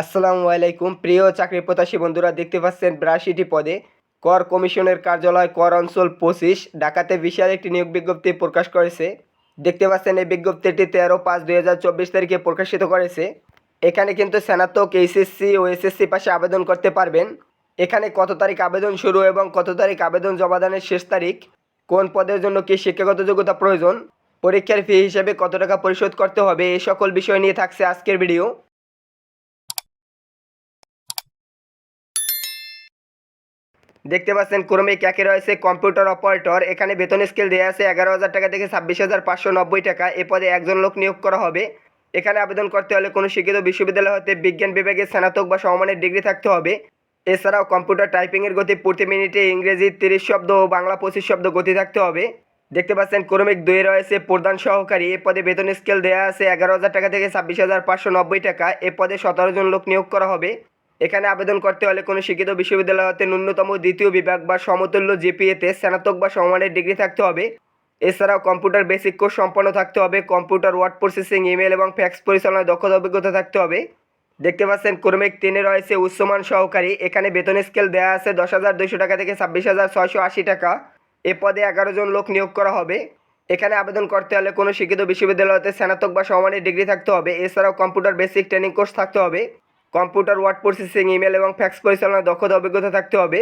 আসসালামু আলাইকুম। প্রিয় চাকরি প্রত্যাশী বন্ধুরা, দেখতে পাচ্ছেন বিরাশিটি পদে কর কমিশনের কার্যালয়, কর অঞ্চল পঁচিশ, ঢাকাতে বিশাল একটি নিয়োগ বিজ্ঞপ্তি প্রকাশ করেছে। দেখতে পাচ্ছেন এই বিজ্ঞপ্তিটি তেরো পাঁচ দুই হাজার চব্বিশ তারিখে প্রকাশিত করেছে। এখানে কিন্তু স্নাতক, এইচএসসি ও এসএসসি পাশে আবেদন করতে পারবেন। এখানে কত তারিখ আবেদন শুরু এবং কত তারিখ আবেদন জমাদানের শেষ তারিখ, কোন পদের জন্য কি শিক্ষাগত যোগ্যতা প্রয়োজন, পরীক্ষার ফি হিসেবে কত টাকা পরিশোধ করতে হবে, এই সকল বিষয় নিয়ে থাকছে আজকের ভিডিও। দেখতে পাচ্ছেন ক্রমিক একে রয়েছে? কম্পিউটার অপারেটর, এখানে বেতন স্কেল দেওয়া আছে এগারো হাজার টাকা থেকে ছাব্বিশ হাজার পাঁচশো নব্বই টাকা। এ পদে একজন লোক নিয়োগ করা হবে। এখানে আবেদন করতে হলে কোনো শিক্ষিত বিশ্ববিদ্যালয় হতে বিজ্ঞান বিভাগে স্নাতক বা সমমানের ডিগ্রি থাকতে হবে। এছাড়াও কম্পিউটার টাইপিংয়ের গতি প্রতি মিনিটে ইংরেজি তিরিশ শব্দ ও বাংলা পঁচিশ শব্দ গতি থাকতে হবে। দেখতে পাচ্ছেন ক্রমিক দুই রয়েছে প্রধান সহকারী। এ পদে বেতন স্কেল দেওয়া আছে এগারো হাজার টাকা থেকে ছাব্বিশ হাজার পাঁচশো নব্বই টাকা। এ পদে সতেরো জন লোক নিয়োগ করা হবে। এখানে আবেদন করতে হলে কোনো শিক্ষিত বিশ্ববিদ্যালয় হতে ন্যূনতম দ্বিতীয় বিভাগ বা সমতুল্য জিপিএতে স্নাতক বা সমমানের ডিগ্রি থাকতে হবে। এছাড়াও কম্পিউটার বেসিক কোর্স সম্পন্ন থাকতে হবে, কম্পিউটার ওয়ার্ড প্রসেসিং ইমেল এবং ফ্যাক্স পরিচালনায় দক্ষতা অভিজ্ঞতা থাকতে হবে। দেখতে পাচ্ছেন, ক্রমিক তিনে রয়েছে উচ্চমান সহকারী। এখানে বেতন স্কেল দেওয়া আছে দশ হাজার দুইশো টাকা থেকে ছাব্বিশ হাজার ছয়শো আশি টাকা। এ পদে এগারো জন লোক নিয়োগ করা হবে। এখানে আবেদন করতে হলে কোনো শিক্ষিত বিশ্ববিদ্যালয়তে স্নাতক বা সমমানের ডিগ্রি থাকতে হবে। এছাড়াও কম্পিউটার বেসিক ট্রেনিং কোর্স থাকতে হবে। কম্পিউটার ওয়ার্ড প্রসেসিং, ইমেল এবং ফ্যাক্স পরিচালনায় দক্ষতা, অভিজ্ঞতা থাকতে হবে।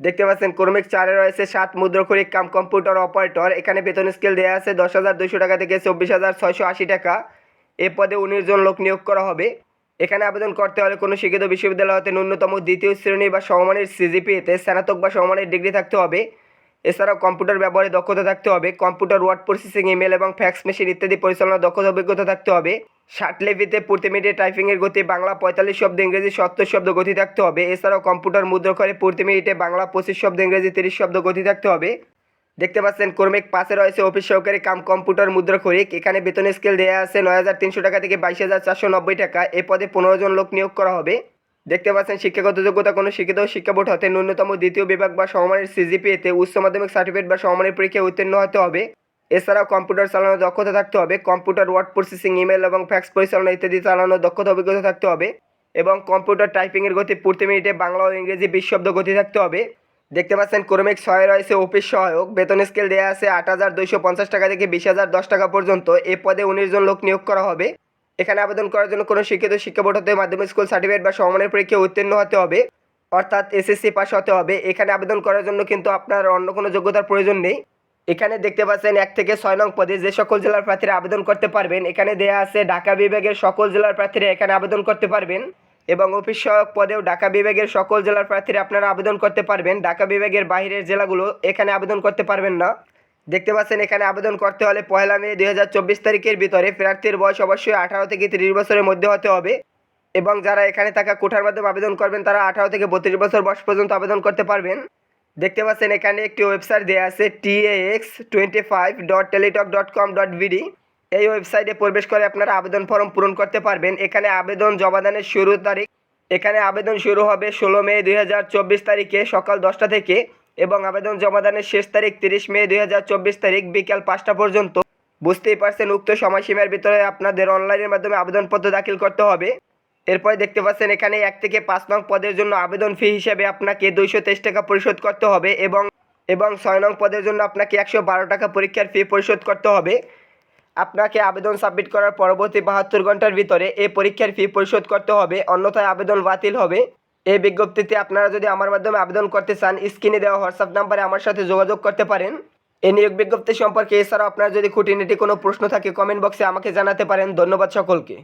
দেখতে পাচ্ছেন, ক্রমিক চারে রয়েছে সাত মুদ্রখরিক কাম কম্পিউটার অপারেটর। এখানে বেতন স্কেল দেওয়া আছে দশ হাজার দুশো টাকা থেকে চব্বিশ হাজার ছয়শো আশি টাকা। এ পদে উনিশ জন লোক নিয়োগ করা হবে। এখানে আবেদন করতে হলে কোনো শিক্ষিত বিশ্ববিদ্যালয় হতে ন্যূনতম দ্বিতীয় শ্রেণি বা সমমানের সিজিপিএতে স্নাতক বা সমমানের ডিগ্রি থাকতে হবে। এছাড়াও কম্পিউটার ব্যবহারে দক্ষতা থাকতে হবে। কম্পিউটার ওয়ার্ড প্রসেসিং, ইমেল এবং ফ্যাক্স মেশিন ইত্যাদি পরিচালনার দক্ষতা, অভিজ্ঞতা থাকতে হবে। ষাট লেভিতে প্রতি মিনিটে টাইপিংয়ের গতি বাংলা পঁয়তাল্লিশ শব্দ ইংরেজি সত্তর শব্দ গতি থাকতে হবে। এছাড়াও কম্পিউটার মুদ্রক্ষরে প্রতি মিনিটে বাংলা পঁচিশ শব্দ ইংরেজি তিরিশ শব্দ গতি থাকতে হবে। দেখতে পাচ্ছেন, কর্মিক পাশে রয়েছে অফিস সহকারী কাম কম্পিউটার মুদ্রাক্ষরিক। এখানে বেতন স্কেল দেওয়া আছে নয় হাজার তিনশো টাকা থেকে বাইশ হাজার চারশো নব্বই টাকা। এ পদে পনেরো জন লোক নিয়োগ করা হবে। দেখতে পাচ্ছেন, শিক্ষাগত যোগ্যতা কোনো শিক্ষিত শিক্ষা বোর্ড হতে ন্যূনতম দ্বিতীয় বিভাগ বা সমমানের সিজিপিএতে উচ্চ মাধ্যমিক সার্টিফিকেট বা সমমানের পরীক্ষায় উত্তীর্ণ হতে হবে। এছাড়াও কম্পিউটার চালানোর দক্ষতা থাকতে হবে, কম্পিউটার ওয়ার্ড প্রসেসিং ইমেল এবং ফ্যাক্স পরিচালনা ইত্যাদি চালানোর দক্ষতা অভিজ্ঞতা থাকতে হবে এবং কম্পিউটার টাইপিংয়ের গতি প্রতি মিনিটে বাংলা ও ইংরেজি বিশ শব্দ গতি থাকতে হবে। দেখতে পাচ্ছেন ক্রমিক ছয় রয়েছে, অফিস সহায়ক, বেতন স্কেল দেওয়া আছে আট হাজার দুইশো পঞ্চাশ টাকা থেকে বিশ হাজার দশ টাকা পর্যন্ত, এ পদে উনিশ জন লোক নিয়োগ করা হবে। এখানে আবেদন করার জন্য কোনো শিক্ষিত শিক্ষা বোর্ড হতে মাধ্যমিক স্কুল সার্টিফিকেট বা সমমানের পরীক্ষায় উত্তীর্ণ হতে হবে, অর্থাৎ এসএসসি পাস হতে হবে। এখানে আবেদন করার জন্য কিন্তু আপনার অন্য কোনো যোগ্যতার প্রয়োজন নেই। এখানে দেখতে পাচ্ছেন এক থেকে ছয় নং পদে যে সকল জেলার প্রার্থীরা আবেদন করতে পারবেন, এখানে দেয়া আছে ঢাকা বিভাগের সকল জেলার প্রার্থীরা এখানে আবেদন করতে পারবেন এবং অফিস সহায়ক পদেও ঢাকা বিভাগের সকল জেলার প্রার্থীরা আপনারা আবেদন করতে পারবেন। ঢাকা বিভাগের বাইরের জেলাগুলো এখানে আবেদন করতে পারবেন না। দেখতে পাচ্ছেন এখানে আবেদন করতে হলে পয়লা মে দুই হাজার চব্বিশ তারিখের ভিতরে প্রার্থীর বয়স অবশ্যই আঠারো থেকে তিরিশ বছরের মধ্যে হতে হবে এবং যারা এখানে থাকা কোঠার মাধ্যমে আবেদন করবেন, তারা আঠারো থেকে বত্রিশ বছর বয়স পর্যন্ত আবেদন করতে পারবেন। দেখতে পাচ্ছেন, এখানে একটি ওয়েবসাইট দেওয়া আছে TAX twenty five dot Teletalk dot com dot BD এই ওয়েবসাইটে প্রবেশ করে আপনারা আবেদন ফর্ম পূরণ করতে পারবেন। এখানে আবেদন জমাদানের শুরু তারিখ, এখানে আবেদন শুরু হবে ষোলো মে দুই হাজার চব্বিশ তারিখে সকাল দশটা থেকে এবং আবেদন জমাদানের শেষ তারিখ তিরিশ মে দুই হাজার চব্বিশ তারিখ বিকাল পাঁচটা পর্যন্ত। বুঝতেই পারছেন, উক্ত সময়সীমার ভিতরে আপনাদের অনলাইনের মাধ্যমে আবেদনপত্র দাখিল করতে হবে। এরপরে দেখতে পাচ্ছেন এখানে এক থেকে পাঁচ নং পদের জন্য আবেদন ফি হিসেবে আপনাকে দুইশো তেইশ টাকা পরিশোধ করতে হবে এবং এবং ছয় নং পদের জন্য আপনাকে একশো বারো টাকা পরীক্ষার ফি পরিশোধ করতে হবে। আপনাকে আবেদন সাবমিট করার পরবর্তী বাহাত্তর ঘণ্টার ভিতরে এই পরীক্ষার ফি পরিশোধ করতে হবে, অন্যথায় আবেদন বাতিল হবে। এই বিজ্ঞপ্তিতে আপনারা যদি আমার মাধ্যমে আবেদন করতে চান, স্ক্রিনে দেওয়া হোয়াটসঅ্যাপ নাম্বারে আমার সাথে যোগাযোগ করতে পারেন। এই নিয়োগ বিজ্ঞপ্তি সম্পর্কে এছাড়াও আপনার যদি খুঁটিনাটি কোনো প্রশ্ন থাকে কমেন্ট বক্সে আমাকে জানাতে পারেন। ধন্যবাদ সকলকে।